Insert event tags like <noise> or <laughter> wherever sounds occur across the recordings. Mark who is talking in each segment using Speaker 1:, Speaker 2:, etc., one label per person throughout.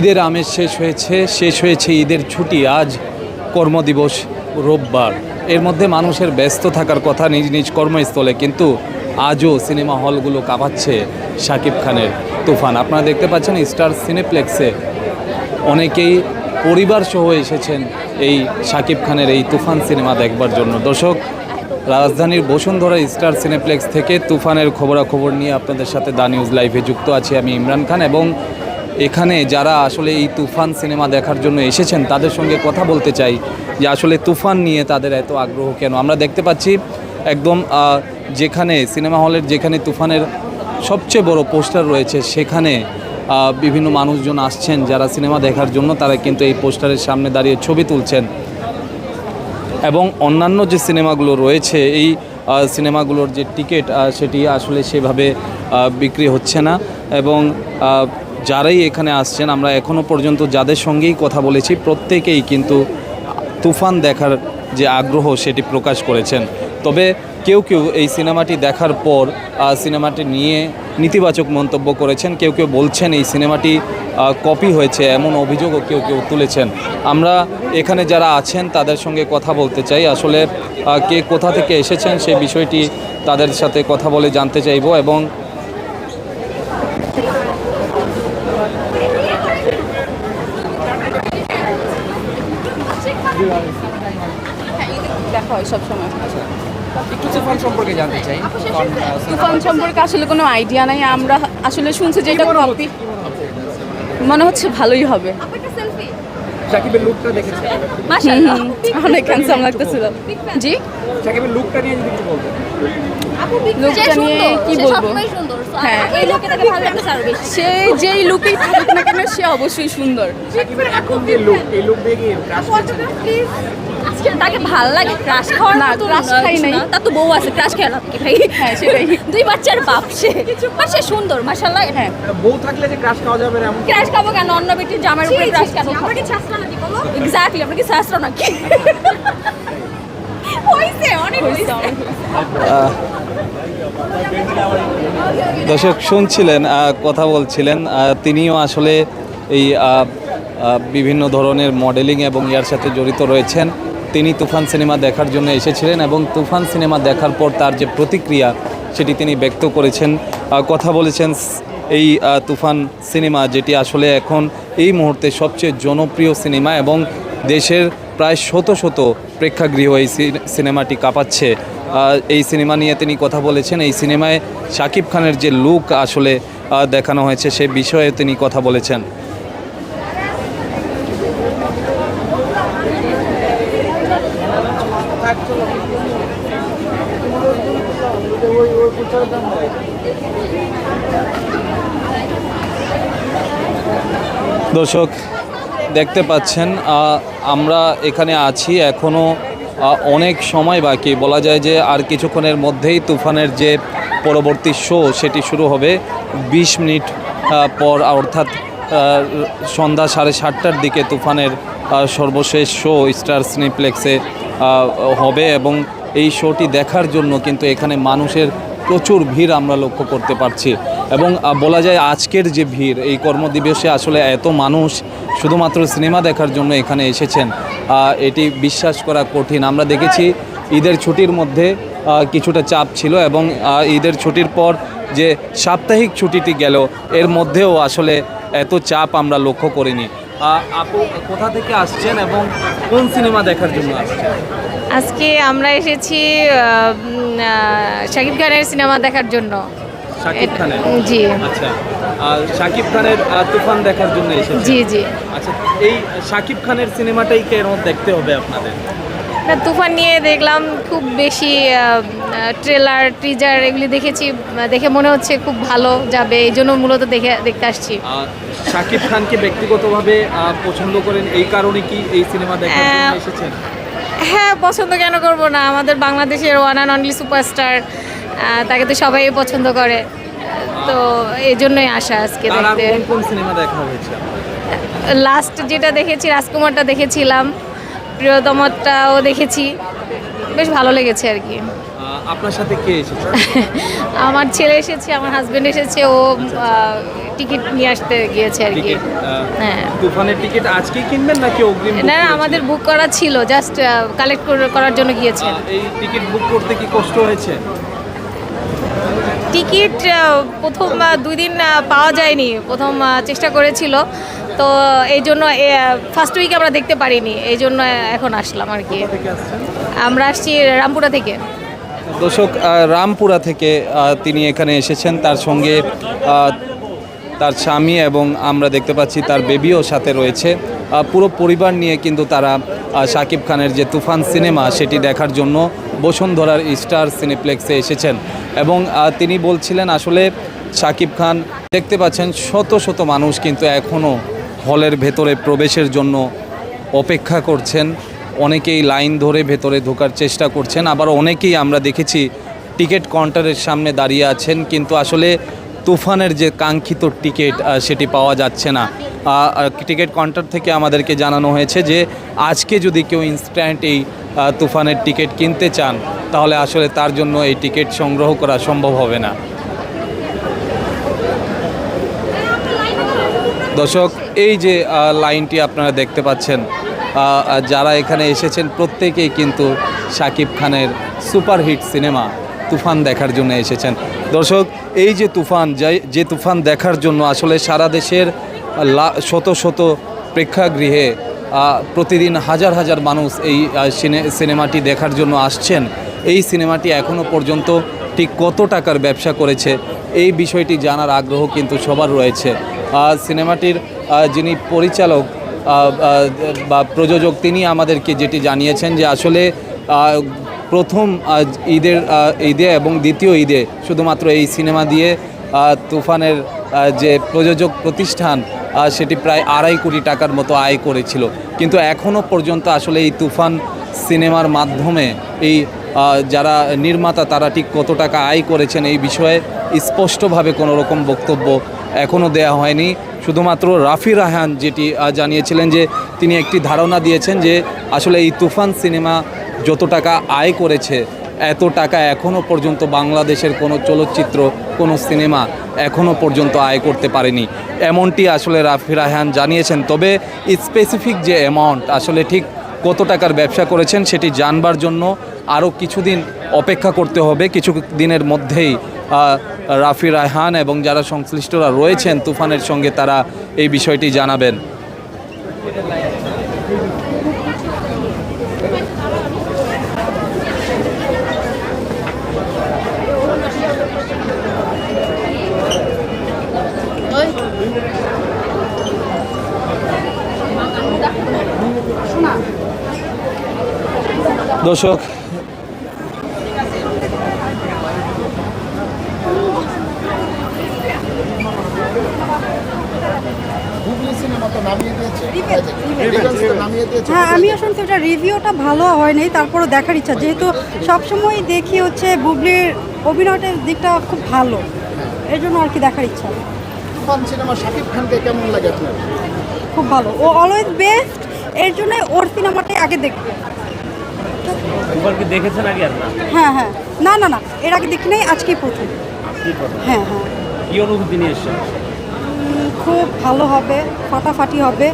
Speaker 1: ঈদের আমেজ শেষ হয়েছে শেষ হয়েছে ঈদের ছুটি। আজ কর্মদিবস রোববার। এর মধ্যে মানুষের ব্যস্ত থাকার কথা নিজ নিজ কর্মস্থলে, কিন্তু আজও সিনেমা হলগুলো কাঁপাচ্ছে শাকিব খানের তুফান। আপনারা দেখতে পাচ্ছেন স্টার সিনেপ্লেক্সে অনেকেই পরিবার সহ এসেছেন এই শাকিব খানের এই তুফান সিনেমা দেখবার জন্য। দর্শক, রাজধানীর বসুন্ধরা স্টার সিনেপ্লেক্স থেকে তুফানের খবরাখবর নিয়ে আপনাদের সাথে দা নিউজ লাইভে যুক্ত আছি আমি ইমরান খান এবং এখানে যারা আসলে এই তুফান সিনেমা দেখার জন্য এসেছেন, তাদের সঙ্গে কথা বলতে চাই যে আসলে তুফান নিয়ে তাদের এত আগ্রহ কেন? আমরা দেখতে পাচ্ছি একদম যেখানে সিনেমা হলের যেখানে তুফানের সবচেয়ে বড় পোস্টার রয়েছে, সেখানে বিভিন্ন মানুষজন আসছেন যারা সিনেমা দেখার জন্য, তারা কিন্তু এই পোস্টারের সামনে দাঁড়িয়ে ছবি তুলছেন। এবং অন্যান্য যে সিনেমাগুলো রয়েছে, এই সিনেমাগুলোর যে টিকিট সেটি আসলে সেভাবে বিক্রি হচ্ছে না। এবং যারাই এখানে আসছেন, আমরা এখনও পর্যন্ত যাদের সঙ্গেই কথা বলেছি, প্রত্যেকেই কিন্তু তুফান দেখার যে আগ্রহ সেটি প্রকাশ করেছেন। তবে কেউ কেউ এই সিনেমাটি দেখার পর সিনেমাটি নিয়ে নেতিবাচক মন্তব্য করেছেন, কেউ কেউ বলছেন এই সিনেমাটি কপি হয়েছে, এমন অভিযোগও কেউ কেউ তুলেছেন। আমরা এখানে যারা আছেন, তাদের সঙ্গে কথা বলতে চাই। আসলে কে কোথা থেকে এসেছেন সেই বিষয়টি তাদের সাথে কথা বলে জানতে চাইব এবং
Speaker 2: দেখা হয় সবসময়
Speaker 3: তুফান সম্পর্কে জানতে চাই
Speaker 2: তুফান সম্পর্কে আসলে কোনো আইডিয়া নাই আমরা আসলে শুনছি যে এটা কপি মনে হচ্ছে ভালোই হবে
Speaker 3: সাকিবের লুকটা দেখেছেন
Speaker 2: হুম, অনেক হ্যান্ডসাম লাগতেছিল জি
Speaker 3: সাকিবের লুকটা নিয়ে যদি বলতেন
Speaker 2: লোকটা নিয়ে কি বলব হ্যাঁ।
Speaker 4: এই লোকে ভালো লাগতেছে আরও বেশি।
Speaker 2: সে যেই লুকেই থাকুক না কেন সে অবশ্যই সুন্দর।
Speaker 3: ক্রাশ
Speaker 4: আজকে তাকে ভালো লাগে? ক্রাশ খাওয়ার
Speaker 2: না, crush খাই নাই।
Speaker 4: তার তো বউ আছে ক্রাশ খেয়ে লাভ কি ভাই?
Speaker 2: হ্যাঁ সেটাই।
Speaker 4: দুই বাচ্চার বাপ সে। আর সে সুন্দর মাশাআল্লাহ।
Speaker 2: হ্যাঁ।
Speaker 3: বউ থাকলে যে ক্রাশ খাওয়া যাবে না এমন
Speaker 4: ক্রাশ খাব কেন? অন্য ব্যক্তির জামার উপরে ক্রাশ কেন? আমরা কি শাস্ত্র নাকি বলো? এক্স্যাক্টলি আমরা কি নাকি? <laughs>
Speaker 1: দর্শক শুনছিলেন কথা বলছিলেন তিনিও আসলে এই বিভিন্ন ধরনের মডেলিং এবং ইয়ার সাথে জড়িত রয়েছেন। তিনি তুফান সিনেমা দেখার জন্য এসেছিলেন এবং তুফান সিনেমা দেখার পর তার যে প্রতিক্রিয়া সেটি তিনি ব্যক্ত করেছেন। কথা বলেছেন এই তুফান সিনেমা যেটি আসলে এখন এই মুহূর্তে সবচেয়ে জনপ্রিয় সিনেমা এবং দেশের প্রায় শত শত প্রেক্ষাগৃহ এই সিনেমাটি কাঁপাচ্ছে। এই সিনেমা নিয়ে তিনি কথা বলেছেন। এই সিনেমায় শাকিব খানের যে লুক আসলে দেখানো হয়েছে, সে বিষয়ে তিনি কথা বলেছেন। দর্শক, দেখতে পাচ্ছেন আমরা এখানে আছি এখনও অনেক সময় বাকি। বলা যায় যে আর কিছুক্ষণের মধ্যেই তুফানের যে পরবর্তী শো, সেটি শুরু হবে। ২০ মিনিট পর, অর্থাৎ সন্ধ্যা সাড়ে সাতটার দিকে তুফানের সর্বশেষ শো স্টার সিনেপ্লেক্সে হবে এবং এই শোটি দেখার জন্য কিন্তু এখানে মানুষের প্রচুর ভিড় আমরা লক্ষ্য করতে পারছি। এবং বলা যায় আজকের যে ভিড়, এই কর্মদিবসে আসলে এত মানুষ শুধুমাত্র সিনেমা দেখার জন্য এখানে এসেছেন। এটি বিশ্বাস করা কঠিন। আমরা দেখেছি ঈদের ছুটির মধ্যে কিছুটা চাপ ছিল এবং ঈদের ছুটির পর যে সাপ্তাহিক ছুটিটি গেল, এর মধ্যেও আসলে এত চাপ আমরা লক্ষ্য করিনি। আপু, কোথা থেকে আসছেন এবং কোন সিনেমা দেখার জন্য আসছেন?
Speaker 5: আজকে আমরা এসেছি শাকিব খানের সিনেমা দেখার জন্য।
Speaker 1: শাকিব খানের?
Speaker 5: জি।
Speaker 1: আচ্ছা। আর শাকিব খানের তুফান দেখার জন্য এসেছেন
Speaker 5: জি জি।
Speaker 1: আচ্ছা এই শাকিব খানের সিনেমাটাই কেন দেখতে হবে আপনাদের?
Speaker 5: না, তুফান নিয়ে দেখলাম খুব বেশি ট্রেলার টিজার এগুলি দেখেছি দেখে মনে হচ্ছে খুব ভালো যাবে এই জন্য মূলত দেখে দেখতে আসছি।
Speaker 1: শাকিব খানকে ব্যক্তিগতভাবে পছন্দ করেন এই কারণে কি এই সিনেমা দেখার জন্য এসেছেন?
Speaker 5: হ্যাঁ পছন্দ কেন করব না? আমাদের বাংলাদেশের ওয়ান অ্যান্ড অনলি সুপারস্টার তাকে তো সবাই পছন্দ করে। তো এই জন্যই আসা আজকে দেখতে।
Speaker 1: কোন কোন সিনেমা দেখা হয়েছে?
Speaker 5: লাস্ট যেটা দেখেছি রাজকুমারটা দেখেছিলাম। প্রিয়তমটাও দেখেছি। বেশ ভালো লেগেছে আর কি।
Speaker 1: আপনার সাথে কে এসেছে? <laughs>
Speaker 5: আমার ছেলে এসেছে আমার হাজবেন্ড এসেছে ও টিকিট নিয়ে আসতে গিয়েছে আর কি। হ্যাঁ।
Speaker 1: তুফানের টিকিট আজকে কিনবেন নাকি অগ্রিম
Speaker 5: না না, আমাদের বুক করা ছিল জাস্ট কালেক্ট করার জন্য গিয়েছে।
Speaker 1: এই টিকিট বুক করতে কি কষ্ট হয়েছে?
Speaker 5: টিকিট প্রথম দুই দিন পাওয়া যায়নি প্রথম চেষ্টা করেছিল। তো এই জন্য ফার্স্ট উইকে আমরা দেখতে পারিনি এই জন্য এখন আসলাম আর কি। আমরা আসছি রামপুরা থেকে।
Speaker 1: দর্শক রামপুরা থেকে তিনি এখানে এসেছেন। তার সঙ্গে তার স্বামী এবং আমরা দেখতে পাচ্ছি তার বেবিও সাথে রয়েছে। পুরো পরিবার নিয়ে কিন্তু তারা শাকিব খানের যে তুফান সিনেমা সেটি দেখার জন্য বসুন্ধরার স্টার সিনেপ্লেক্সে এসেছেন এবং তিনি বলছিলেন আসলে শাকিব খান দেখতে পাচ্ছেন শত শত মানুষ কিন্তু এখনও হলের ভেতরে প্রবেশের জন্য অপেক্ষা করছেন। অনেকেই লাইন ধরে ভেতরে ঢোকার চেষ্টা করছেন। আবার অনেকেই আমরা দেখেছি টিকিট কাউন্টারের সামনে দাঁড়িয়ে আছেন। কিন্তু আসলে তুফানের যে কাঙ্ক্ষিত টিকিট সেটি পাওয়া যাচ্ছে না। টিকিট কাউন্টার থেকে আমাদেরকে জানানো হয়েছে যে, আজকে যদি কেউ ইনস্ট্যান্ট এই তুফানের টিকিট কিনতে চান, তাহলে আসলে তার জন্য এই টিকিট সংগ্রহ করা সম্ভব হবে না। দর্শক, এই যে লাইনটি আপনারা দেখতে পাচ্ছেন যারা এখানে এসেছেন, প্রত্যেকেই কিন্তু শাকিব খানের সুপারহিট সিনেমা তুফান দেখার জন্য এসেছেন। দর্শক, এই যে তুফান যে তুফান দেখার জন্য আসলে সারা দেশের শত শত প্রেক্ষাগৃহে প্রতিদিন হাজার হাজার মানুষ এই সিনে- সিনেমাটি দেখার জন্য আসছেন। এই সিনেমাটি এখনও পর্যন্ত ঠিক কত টাকার ব্যবসা করেছে, এই বিষয়টি জানার আগ্রহ কিন্তু সবার রয়েছে। সিনেমাটির যিনি পরিচালক বা প্রযোজক, তিনি আমাদেরকে যেটি জানিয়েছেন যে আসলে প্রথম ঈদের ঈদে এবং দ্বিতীয় ঈদে শুধুমাত্র এই সিনেমা দিয়ে তুফানের যে প্রযোজক প্রতিষ্ঠান সেটি প্রায় আড়াই কোটি টাকার মতো আয় করেছিল। কিন্তু এখনও পর্যন্ত আসলে এই তুফান সিনেমার মাধ্যমে এই যারা নির্মাতা তারা ঠিক কত টাকা আয় করেছেন এই বিষয়ে স্পষ্টভাবে কোনো রকম বক্তব্য এখনও দেয়া হয়নি। শুধুমাত্র রাফি রাহান যেটি জানিয়েছিলেন যে তিনি একটি ধারণা দিয়েছেন যে আসলে এই তুফান সিনেমা যত টাকা আয় করেছে, এত টাকা এখনও পর্যন্ত বাংলাদেশের কোনো চলচ্চিত্র, কোনো সিনেমা এখনও পর্যন্ত আয় করতে পারেনি। এমনটি আসলে রাফি রাহান জানিয়েছেন। তবে স্পেসিফিক যে অ্যামাউন্ট আসলে ঠিক কত টাকার ব্যবসা করেছেন সেটি জানবার জন্য আরও কিছুদিন অপেক্ষা করতে হবে। কিছু দিনের মধ্যেই রাফি রায়হান এবং যারা সংশ্লিষ্টরা রয়েছেন তুফানের সঙ্গে তারা এই বিষয়টি জানাবেন। দর্শক
Speaker 6: হ্যাঁ আমিও শুনছি ওটা রিভিউটা ভালো হয়নি তারপরও দেখার ইচ্ছা। যেহেতু সবসময় দেখি হচ্ছে বুবলির অভিনয়টার দিকটা খুব ভালো এই জন্য আর কি দেখার ইচ্ছা।
Speaker 7: সিনেমা শাকিব খানকে কেমন লাগে আপনার?
Speaker 6: খুব ভালো। ও অলওয়েজ বেস্ট এর জন্য ওর সিনেমাটাই আগে দেখবে।
Speaker 8: কি দেখেছেন আগে আর না?
Speaker 6: হ্যাঁ হ্যাঁ। না না না। এর আগে দেখি নাই আজকেই প্রথম? হ্যাঁ হ্যাঁ।
Speaker 8: কি অনুভূতি নিয়ে এসেছেন?
Speaker 6: খুব ভালো হবে ফাটাফাটি হবে।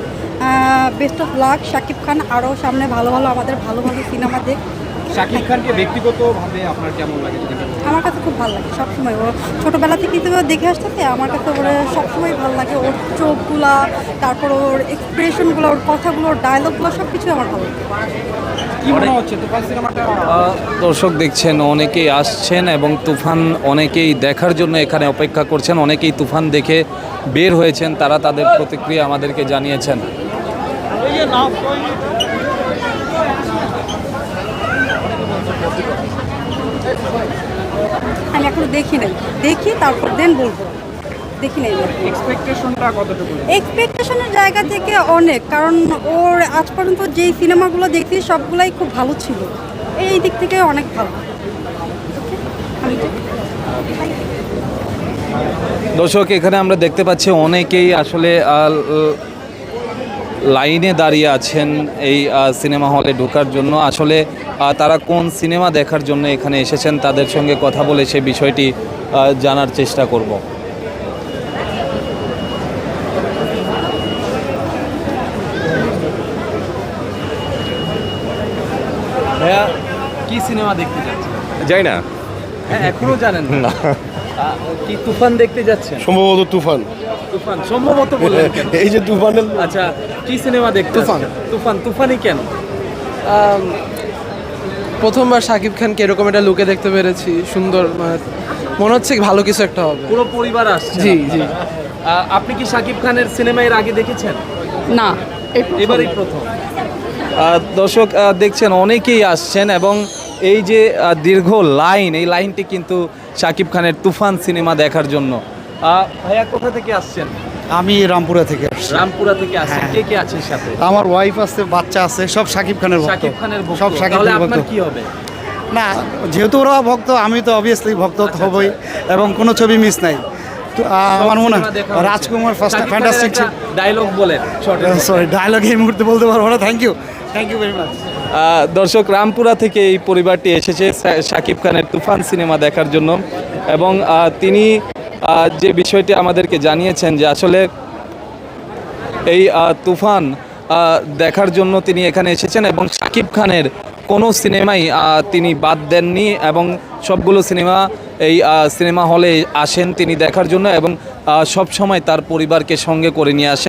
Speaker 6: Best of luck Shakib Khan আরও সামনে ভালো ভালো আমাদের ভালো ভালো সিনেমা দেখ
Speaker 3: শাকিব খানকে ব্যক্তিগতভাবে আপনার কেমন লাগে?
Speaker 6: আমার কাছে খুব ভালো লাগে সবসময়। ও ছোটোবেলা থেকে কিন্তু দেখে আসতেছে আমার কাছে ওর সবসময় ভালো লাগে। ওর চোখগুলা তারপর ওর এক্সপ্রেশনগুলো ওর কথাগুলো ওর ডায়লগগুলো সব কিছুই আমার ভালো লাগে।
Speaker 3: কি হচ্ছে তুফান সিনেমাটা?
Speaker 1: আহ, দর্শক দেখছেন অনেকেই আসছেন এবং তুফান অনেকেই দেখার জন্য এখানে অপেক্ষা করছেন। অনেকেই তুফান দেখে বের হয়েছেন তারা তাদের প্রতিক্রিয়া আমাদেরকে জানিয়েছেন
Speaker 6: আমি এখনও দেখি নাই। দেখি তারপর দেন বলব। দেখি নাই।
Speaker 3: এক্সপেকটেশনটা কতটুকু?
Speaker 6: এক্সপেকটেশনের জায়গা থেকে অনেক কারণ ওর আজ পর্যন্ত যেই সিনেমাগুলো দেখছি সবগুলাই খুব ভালো ছিল। এই দিক থেকে অনেক ভালো।
Speaker 1: দর্শক এখানে আমরা দেখতে পাচ্ছি অনেকেই আসলে লাইনে দাঁড়িয়ে আছেন এই সিনেমা হলে ঢোকার জন্য। আসলে তারা কোন সিনেমা দেখার জন্য এখানে এসেছেন তাদের সঙ্গে কথা বলে সে বিষয়টি জানার চেষ্টা করব। ভাইয়া কি সিনেমা দেখতে যাচ্ছেন?
Speaker 9: যাই না।
Speaker 1: হ্যাঁ এখনও জানেন না। <laughs> কি তুফান দেখতে যাচ্ছেন?
Speaker 9: সম্ভবত তুফান।
Speaker 1: তুফান সম্ভবত বললেন
Speaker 9: এই যে তুফানের
Speaker 1: আচ্ছা কি সিনেমা দেখতে তুফান। তুফান তুফানই কেন?
Speaker 3: প্রথমবার শাকিব খানকে এরকম একটা লুকে দেখতে পেরেছি? সুন্দর মানে মনে হচ্ছে ভালো কিছু একটা হবে।
Speaker 1: পুরো পরিবার আসছে।
Speaker 3: জি, জি।
Speaker 1: আপনি কি শাকিব খানের সিনেমা এর আগে দেখেছেন?
Speaker 2: না
Speaker 1: এবারই প্রথম। দর্শক দেখছেন অনেকেই আসছেন এবং এই যে দীর্ঘ লাইন এই লাইনটি কিন্তু শাকিব খানের তুফান সিনেমা দেখার জন্য। ভাইয়া কোথা থেকে আসছেন?
Speaker 7: আমি রামপুরা থেকে আসছি।
Speaker 1: রামপুরা থেকে আসছেন। কে কে আছেন সাথে?
Speaker 7: আমার ওয়াইফ আছে বাচ্চা আছে সব সাকিব খানের ভক্ত।
Speaker 1: শাকিব খানের ভক্ত।
Speaker 7: সব সাকিব
Speaker 1: তাহলে
Speaker 7: খানের
Speaker 1: আপনার
Speaker 7: ভক্ত।
Speaker 1: কি হবে?
Speaker 7: না যেহেতু ওরা ভক্ত আমি তো অবভিয়াসলি ভক্ত হবই এবং কোনো ছবি মিস নাই। তো আমার মনে হয় রাজকুমার ফার্স্ট ফ্যান্টাস্টিক
Speaker 1: ডায়লগ বলে শর্ট
Speaker 7: সরি ডায়লগ এই মুহূর্তে বলতে পারব না। Thank you thank you very much
Speaker 1: দর্শক রামপুরা থেকে এই পরিবারটি এসেছে শাকিব খানের তুফান সিনেমা দেখার জন্য এবং তিনি যে বিষয়টি আমাদেরকে জানিয়েছেন যে আসলে এই তুফান দেখার জন্য তিনি এখানে এসেছেন এবং শাকিব খানের কোনো সিনেমাই তিনি বাদ দেননি এবং সবগুলো সিনেমা এই সিনেমা হলে আসেন তিনি দেখার জন্য এবং সব সময় তার পরিবারকে সঙ্গে করে নিয়ে আসেন।